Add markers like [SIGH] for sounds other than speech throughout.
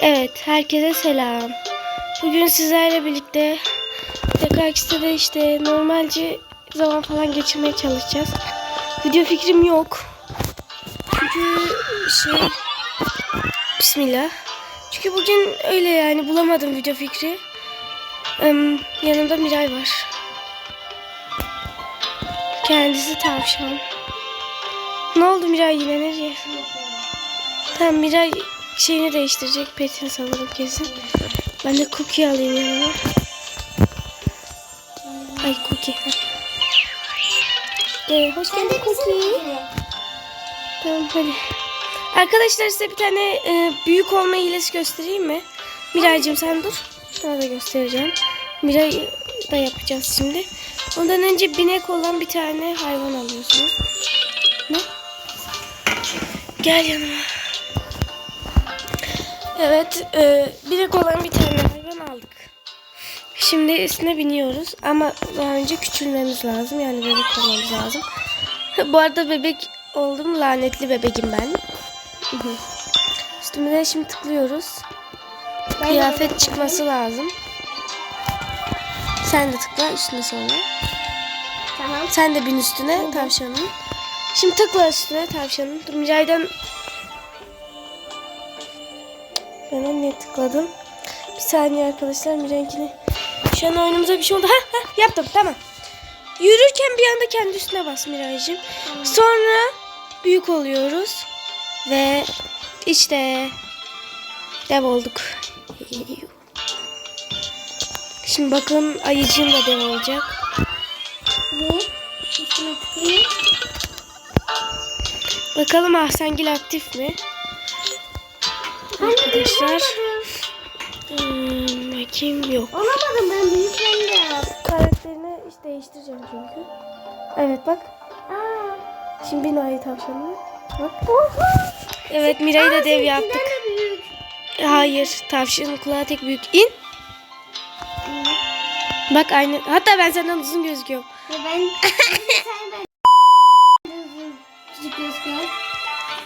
Evet, herkese selam. Bugün sizlerle birlikte tekrar de işte normalce zaman falan geçirmeye çalışacağız. Video fikrim yok. Çünkü şey Bismillah. Çünkü bugün öyle yani bulamadım video fikri. Yanımda Miray var. Kendisi tavşan. Ne oldu Miray yine nereye? Tamam Miray şeyini değiştirecek. Petini sanırım kesin. Ben de cookie alayım yanıma. Ay cookie. Ee, hoş geldin cookie. Tamam hadi. Arkadaşlar size bir tane e, büyük olma hilesi göstereyim mi? Miraycığım sen dur. Sana da göstereceğim. Miray da yapacağız şimdi. Ondan önce binek olan bir tane hayvan alıyorsunuz. Ne? Gel yanıma. Evet, e, binek olan bir tane hayvan aldık. Şimdi üstüne biniyoruz ama daha önce küçülmemiz lazım. Yani bebek olmamız lazım. Bu arada bebek oldum. Lanetli bebeğim ben. Üstümüze şimdi tıklıyoruz. Kıyafet çıkması lazım. Sen de tıkla üstüne sonra. Tamam. Sen de bin üstüne tavşanın. Şimdi tıkla üstüne tavşanın. Dur Miray'dan ben anneye tıkladım. Bir saniye arkadaşlar Miray'ınkini. Şu an oyunumuza bir şey oldu. Ha ha yaptım tamam. Yürürken bir anda kendi üstüne bas Miray'cığım. Sonra büyük oluyoruz. Ve işte dev olduk. Şimdi bakın ayıcığım da dev olacak. Ve üstüne tıklayayım. Bakalım Ahsengil aktif mi? Arkadaşlar. Hmm, bakayım yok. Olamadım ben büyüklerini de. Karakterini işte değiştireceğim çünkü. Evet bak. Aa. Şimdi binayı tavşanını. Bak. Oha. Evet Miray'ı da dev yaptık. de. Hayır. Tavşanın kulağı tek büyük. İn. Bak aynı. Hatta ben senden uzun gözüküyorum. Ve ben [LAUGHS] ben.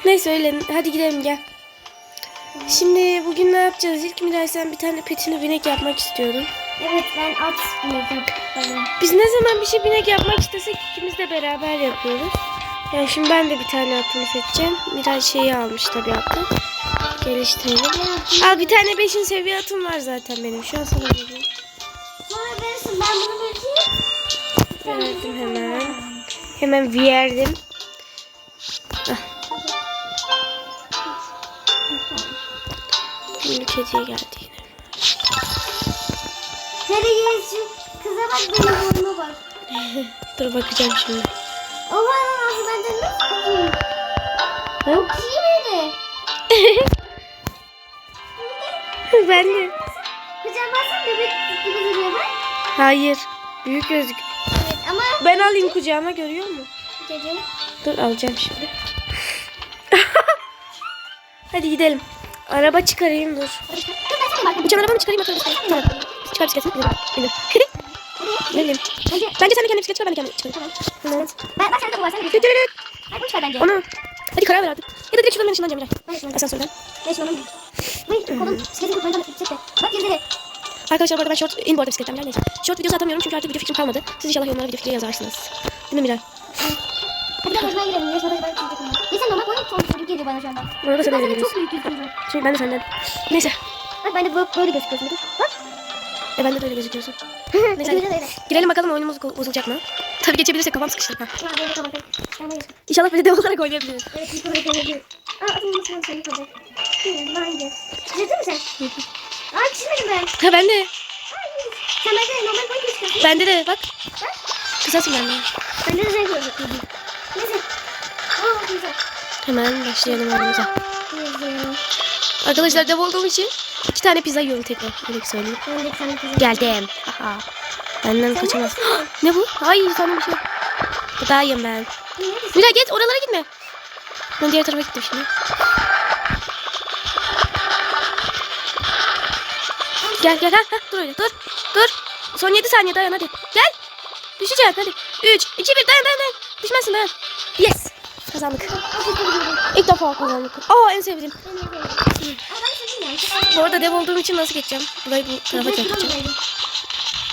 Neyse öyle. Hadi gidelim gel. Şimdi bugün ne yapacağız? İlk Miray sen bir tane petini binek yapmak istiyordun. Evet ben at binek yapıyorum. Biz ne zaman bir şey binek yapmak istesek ikimiz de beraber yapıyoruz. Yani şimdi ben de bir tane atımı seçeceğim. Miray şeyi almış tabii atı. Geliştirelim. Al bir tane 5. seviye atım var zaten benim. Şu an sana vereyim. Sonra verirsin ben bunu vereyim. Verdim hemen. Hemen verdim. Kediye geldi yine. Nereye? Kıza bak benim burnuma bak. [LAUGHS] Dur bakacağım şimdi. Oha ağzı benden nasıl iyi? Hı? İyi miydi? ben de. Kucağıma baksana bebek gibi duruyor bak. Hayır. Büyük gözlük. Evet ama Ben alayım kucağıma görüyor musun? çocuğum. Dur alacağım şimdi. [LAUGHS] Hadi gidelim. Araba çıkarayım dur. Dur ben. Uçan arabanı çıkarayım. Tamam. Çıkar bisikletini. Bindim. Ne bileyim. Bence sen de kendi bisiklet çıkar ben de kendi çıkarayım. Tamam. Ben bak sen de Tüt bir tüt tüt. Ay bunu çıkar bence. Onu. Hadi karar ver artık. Ya da direkt şuradan ben ışınlanacağım. Ben şunu. Asansörden. Ben şunu alayım. Ay kolum bisikleti kurtaracağım bisiklete. Bak geri Arkadaşlar bu arada ben short in bu arada bisikletten Miray neyse. Short videosu atamıyorum çünkü artık video fikrim kalmadı. Siz inşallah yorumlara video fikri yazarsınız. Değil mi Miray? Hadi gel yarışmaya girelim. Yarışmada ben. Bir sen normal boyun çok çocuk geliyor bana şu anda. Sen Ben öyle senden çok büyük gözüküyorum. Çünkü ben de senden. Neyse. Bak ben de böyle, böyle gözüküyorsun. Bak. E bende de öyle gözüküyorsun. [LAUGHS] Neyse Neyse. hadi. Girelim bakalım oyunumuz bozulacak mı? Tabii geçebilirsek kafam sıkıştı. Ha. Böyle. Ben böyle. İnşallah böyle dev olarak oynayabiliriz. Evet bir kapat koyabilirim. Aa adını nasıl ben seni kapat. Hı, Hangi? Çizdin mi sen? Aa çizmedim ben. Ha ben de. Sen bende normal boyun gözüküyorsun. Bende de bak. Kısasın bende. Bende de renk gözüküyor. Hemen başlayalım. Güzel. Arkadaşlar dev olduğum için iki tane pizza yiyorum tekrar. Öyle söyleyeyim. Ben de sana güzel. Geldim. Aha. Benden kaçamaz. [GASPS] ne bu? Ay sana bir şey. Yiyeyim ben. Mira git oralara gitme. Ben diğer tarafa gittim şimdi. Gel gel ha, ha dur öyle dur. Dur. Son 7 saniye dayan hadi. Gel. Düşeceksin hadi. 3, 2, 1 dayan dayan dayan. Düşmezsin dayan. Yes. Kazandık. İlk defa kazandık. Aa en sevdiğim. Bu arada dev olduğum için nasıl geçeceğim? Burayı bu tarafa çekeceğim.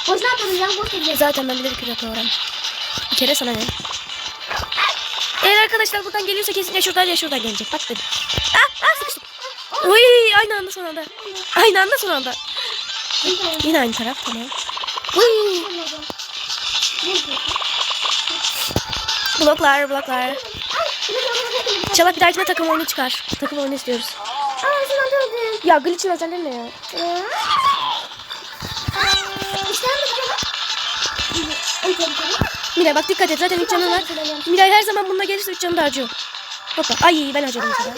Boşuna atladım ya boş. Zaten ben bilerek yapıyorum. Bir kere sana ne? Eğer arkadaşlar buradan geliyorsa kesin ya şuradan ya şuradan gelecek. Bak dedim. Ah, ah sıkıştım. Uy, aynı anda son anda. Aynı anda son anda. Yine aynı taraf tamam. Uy, bloklar bloklar. İnşallah bir dahakine takım oyunu çıkar. Takım oyunu istiyoruz. Aa şuna döndüm. Ya glitch'in özelliği ne ya? Miray bak dikkat et zaten 3 canın var. Miray her zaman bununla gelirse 3 canı da harcıyor. Hoppa. Ay ben harcadım mesela.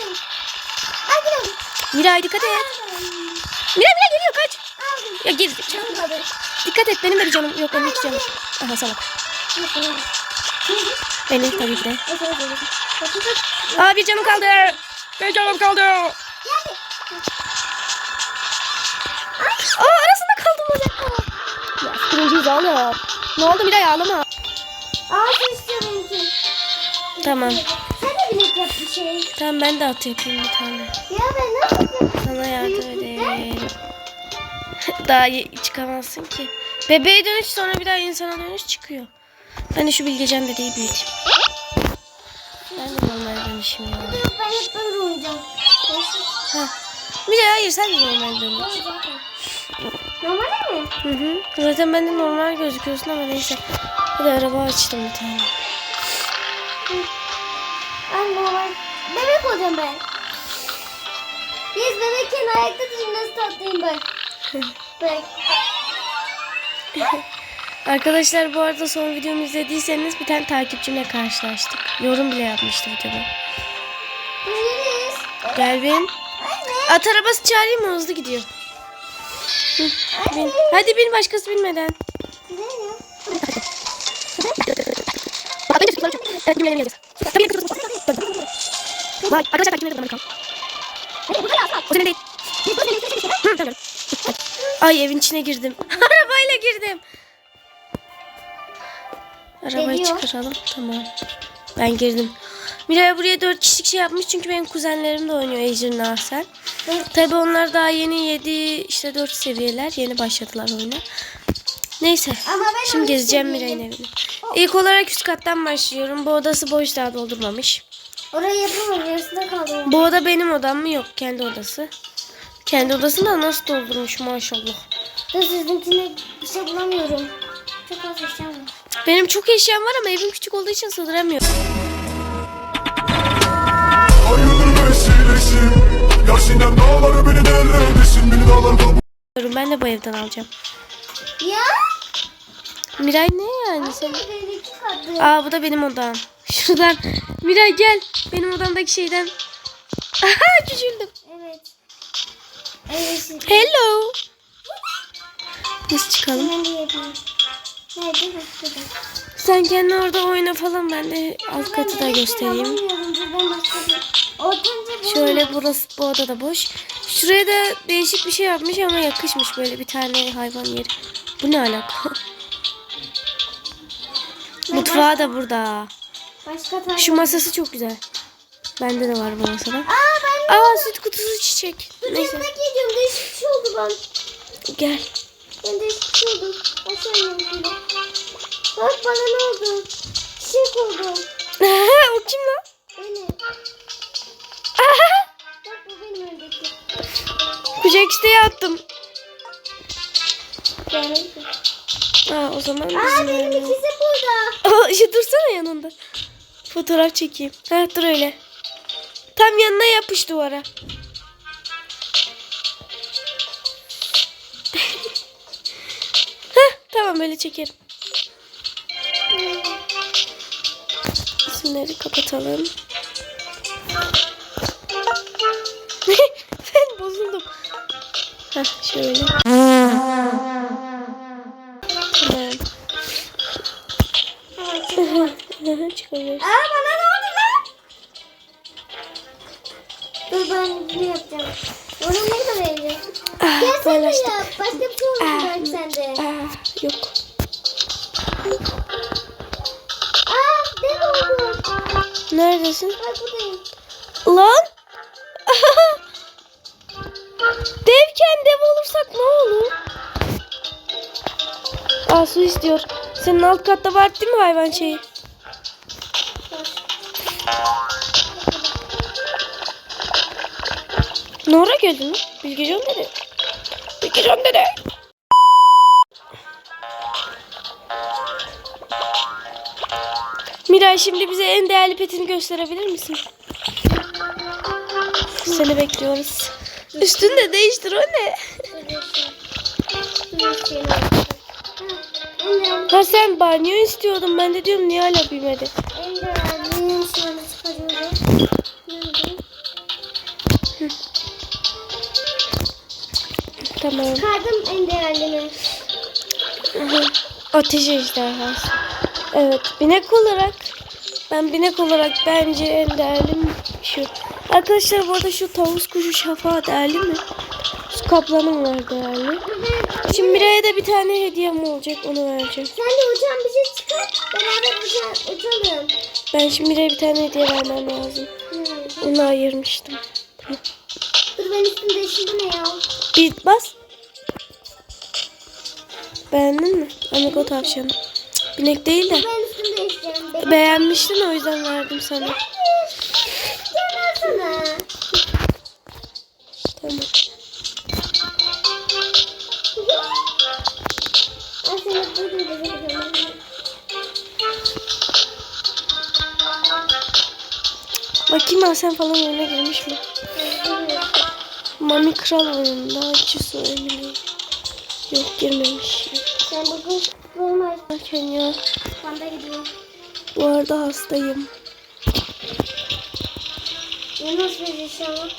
Miray dikkat et. Miray Miray geliyor kaç. Ya gir. Dikkat et benim de bir canım yok benim iki canım. Aha salak. Benim tabii ki de. Aa bir canım kaldı. Bir canım kaldı. Aa arasında kaldım bacakla. Ya birinciyiz oğlum. Ne oldu Miray ağlama. Ağzı istiyorum ki. Tamam. Sen de bilek yap bir şey. Tamam ben de at yapayım bir tane. Ya ben ne yapayım? Sana yardım edeyim. Daha iyi çıkamazsın ki. Bebeğe dönüş sonra bir daha insana dönüş çıkıyor. Ben de şu bilgecan dedeyi büyüteyim. Ben de normal dönüşüm ya. Ben hep böyle oynayacağım. Ha. Bir de hayır sen de normal dönüş. Normal mi? Hı hı. Zaten ben de normal gözüküyorsun ama neyse. Bir de araba açtım bir tane. Ben normal. Bebek olacağım ben. Biz bebekken ayakta durun nasıl tatlıyım bak. Bak. [LAUGHS] Arkadaşlar bu arada son videomu izlediyseniz bir tane takipçimle karşılaştık. Yorum bile yapmıştı videoda. Gel bin. At arabası çağırayım mı? Hızlı gidiyor. Bin. Hadi bin başkası binmeden. Arkadaşlar takip. Bakalım. O. Ay evin içine girdim. [LAUGHS] Arabayla girdim. Arabayı Geliyor. çıkaralım. Tamam. Ben girdim. Miray buraya dört kişilik şey yapmış çünkü benim kuzenlerim de oynuyor Ejder'in Ahsen. Tabi onlar daha yeni 7 işte 4 seviyeler. Yeni başladılar oyuna. Neyse. Ben Şimdi gezeceğim. Miray'ın evini. İlk olarak üst kattan başlıyorum. Bu odası boş daha doldurmamış. Orayı yapamam yarısında kaldım. Bu oda benim odam mı? Yok kendi odası. Kendi odasını da nasıl doldurmuş maşallah. Dur sizinkine bir şey bulamıyorum. Çok az eşyam. Benim çok eşyam var ama evim küçük olduğu için sığdıramıyorum. Ben de bu evden alacağım. Ya? Miray ne yani sen? Aa bu da benim odam. Şuradan. Miray gel. Benim odamdaki şeyden. Aha küçüldüm. Evet. Evet. Hello. Nasıl çıkalım? De. Nerede? Sen kendi orada oyna falan ben de alt katı da göstereyim. Şöyle burası bu oda da boş. Şuraya da değişik bir şey yapmış ama yakışmış böyle bir tane hayvan yeri. Bu ne alaka? [LAUGHS] Mutfağı da burada. Başka. Şu masası çok güzel. Bende de var bu masada. Aa ben Aa süt kutusu çiçek. Neyse Neyse. gidiyorum. Değişik bir şey oldu ben. gel. Ben değişik bir şey oldu. Şimdi. Bak bana ne oldu? Çiçek oldu. [LAUGHS] o kim lan? Benim. Bak bu [LAUGHS] benim öndeki. Kucak isteği attım. Gel. Aa o zaman Aa bizim benim yani. ikisi burada. [LAUGHS] Aa şu dursana yanında. Fotoğraf çekeyim. Ha dur öyle. Tam yanına yapış duvara. Tamam böyle çekerim. İsimleri kapatalım. [LAUGHS] ben bozuldum. Heh, şöyle. Tamam. [LAUGHS] Çıkabiliriz. Aa bana ne oldu lan? Dur ben ne yapacağım? Onu ne kadar vereceğim? Ah, Gel sen de yap. Başka bir şey olmuş Ah. sende yok. Neredesin? Lan. [LAUGHS] Devken dev olursak ne olur? Aa su istiyor. Senin alt katta var değil mi hayvan şeyi? Nora geldi mi? Bilgecan dedi. Bilgecan dedi. Miray şimdi bize en değerli petini gösterebilir misin? Seni bekliyoruz. Üstünü de değiştir o ne? Ha sen banyo istiyordun. Ben de diyorum niye hala büyümedi? Tamam. Çıkardım en değerlini. Ateş ejderhası. Evet binek olarak ben binek olarak bence en değerlim şu. Arkadaşlar bu arada şu tavus kuşu şafağı değerli mi? Su kaplanım var değerli. Şimdi Miray'a da bir tane hediyem olacak onu vereceğim. Sen de uçan bir şey çıkar. Beraber uça, uçalım. Ben şimdi Miray'a bir tane hediye vermem lazım. Onu ayırmıştım. Dur ben üstümde şimdi ne ya? Bir bas. Beğendin mi? Amigo tavşanı. Binek değil de. Beğenmiştin o yüzden verdim sana. Tamam. Bakayım Asen falan oyuna girmiş mi? Mami Kral oyununda acısı oynuyor. Yok girmemiş. Sen bugün Bakın ya. Ben de gidiyorum. Bu arada hastayım. Nasıl bir inşallah?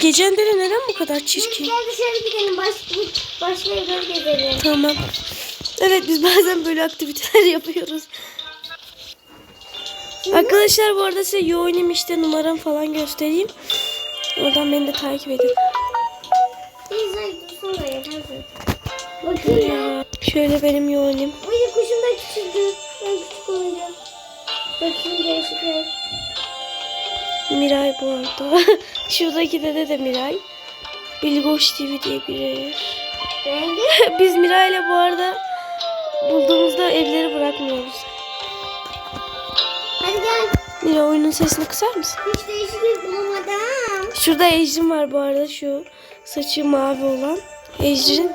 Gecen de neden bu kadar çirkin? Gel dışarı gidelim. Baş, başka evler gezelim. Tamam. Evet biz bazen böyle aktiviteler [LAUGHS] yapıyoruz. Arkadaşlar bu arada size Yoğunim işte numaram falan göstereyim. Oradan beni de takip edin. Şöyle benim Yoğunim. Uy kuşum da küçüldü. Ben küçük olacağım. Bakayım değişikler. Miray bu arada. [LAUGHS] Şuradaki dede de Miray. Bilgoş TV diye biri. Rengi? [LAUGHS] Biz Miray'la bu arada bulduğumuzda evleri bırakmıyoruz. Hadi gel. Mira oyunun sesini kısar mısın? Hiç değişiklik bulamadım. Şurada Ejrin var bu arada şu saçı mavi olan. Ejrin.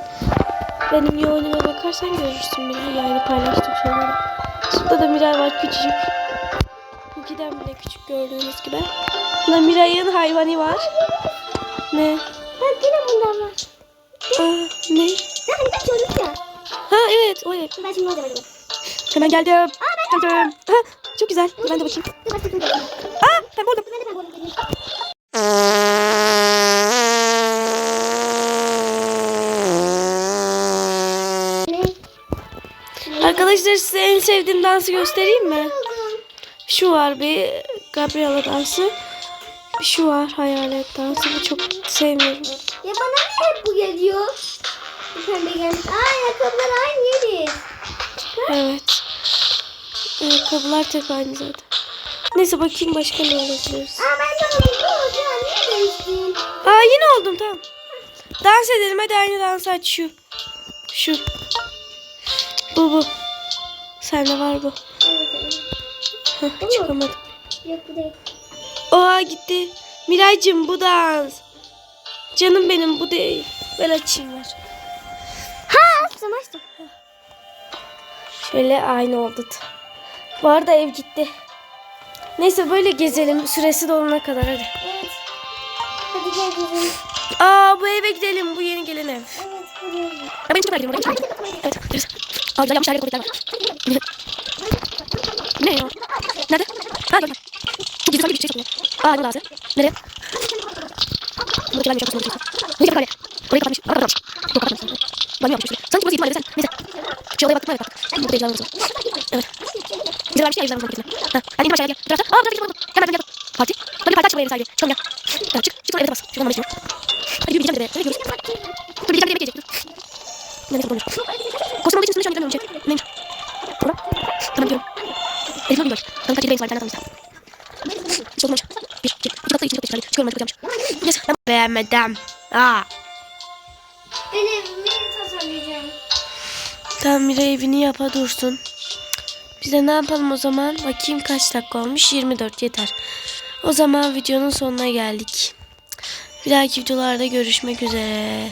Benim yoğunuma bakarsan görürsün Miray. Yani paylaştım şöyle. Şurada da Miray var küçücük. Cookie'den bile küçük gördüğünüz gibi. Burada Miray'ın hayvanı var. Ne? Bak yine bundan var. Aa, ne? Sen de çocuk ya. Ha evet o ev. Ben şimdi orada bakayım. Hemen geldim. Geldim. Ha, çok güzel. Ben de bakayım. Dur başka türlü bakayım. Aa ben buldum. Ben de ben buldum. Arkadaşlar size en sevdiğim dansı göstereyim mi? Şu var bir Gabriela dansı. Bir şu var hayalet dansı. Bu çok sevmiyorum. Ya bana niye hep bu geliyor? Bir pembe gelmiş. Aa ayakkabılar aynı yeri. Evet. Ayakkabılar tek aynı zaten. Neyse bakayım başka ne olabiliriz. Aa ben de. Ne ya? Niye değiştin? Aa yine oldum tamam. Dans edelim hadi aynı dansı aç şu. Şu. Bu bu. Sende var bu. Evet çıkamadım. Yok bu değil. Oha gitti. Miraycığım bu dans. Canım benim bu değil. Ben açayım ver. Ha açtım açtım. Şöyle aynı oldu. Bu arada ev gitti. Neyse böyle gezelim. Süresi dolana kadar hadi. Evet. Hadi gel gidelim. Aa bu eve gidelim. Bu yeni gelen ev. Evet. Ya ben. Oraya geçelim. Evet. Aa güzel yapmış her yerde koyduklar var. ne ya? Nerede? Ha gördüm. Çok gizli bir şey satıyor. Aa ne lazı? Nereye? Ben de çok hoşuma gidiyor. Ne kadar Orayı kapatmış. Aa kapatmış. Yok kapatmamış. Ben mi yapmıştır? Sanki burası ihtimal sen. Neyse. Şu olaya baktık mı? Evet baktık. Burada ejderha var. Burada. Tamam gidiyorum. Elif'e bir bak. Kanka kaç yedi var tane tanıştım. Hiç olmamış. Bir, iki, iki katlı, iki katlı çıkardı. Çıkıyorum ben çıkacağım. Yes. Ben beğenmedim. Aa. Ben evimi tasarlayacağım. Tam Mira evini yapa dursun. Biz de ne yapalım o zaman? Bakayım kaç dakika olmuş? 24 yeter. O zaman videonun sonuna geldik. Bir dahaki videolarda görüşmek üzere.